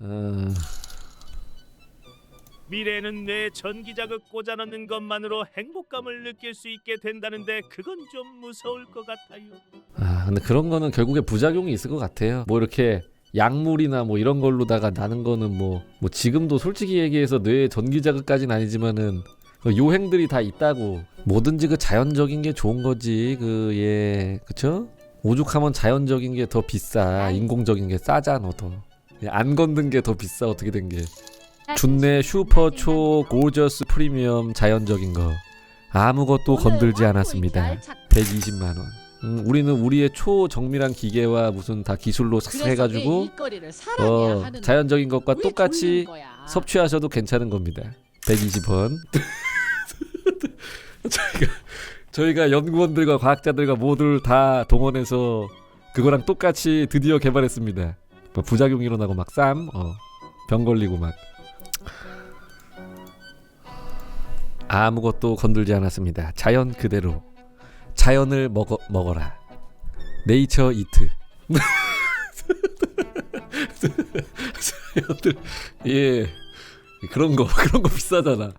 어, 미래에는 뇌에 전기 자극 꽂아넣는 것만으로 행복감을 느낄 수 있게 된다는데 그건 좀 무서울 것 같아요. 아 근데 그런 거는 결국에 부작용이 있을 것 같아요. 뭐 이렇게 약물이나 뭐 이런 걸로다가 나는 거는 뭐 뭐 지금도 솔직히 얘기해서 뇌 전기 자극까지는 아니지만은 그 요행들이 다 있다고 뭐든지 그 자연적인 게 좋은 거지 그예 그쵸? 오죽하면 자연적인 게 더 비싸 인공적인 게 싸잖아 더 안 건든 게 더 비싸 어떻게 된 게 준내 슈퍼 초 고저스 프리미엄 자연적인 거 아무것도 건들지 않았습니다 120만 원. 음, 우리는 우리의 초정밀한 기계와 무슨 다 기술로 싹 해가지고 어, 자연적인 것과 똑같이 섭취하셔도 괜찮은 겁니다. 120원. 저희가 저희가 연구원들과 과학자들과 모두를 다 동원해서 그거랑 똑같이 드디어 개발했습니다. 뭐 부작용 일어나고 막 쌈, 어, 병 걸리고 막 아무것도 건들지 않았습니다. 자연 그대로 자연을 먹어 먹어라. 네이처 이트. 자연을 예 그런 거 그런 거 비싸잖아.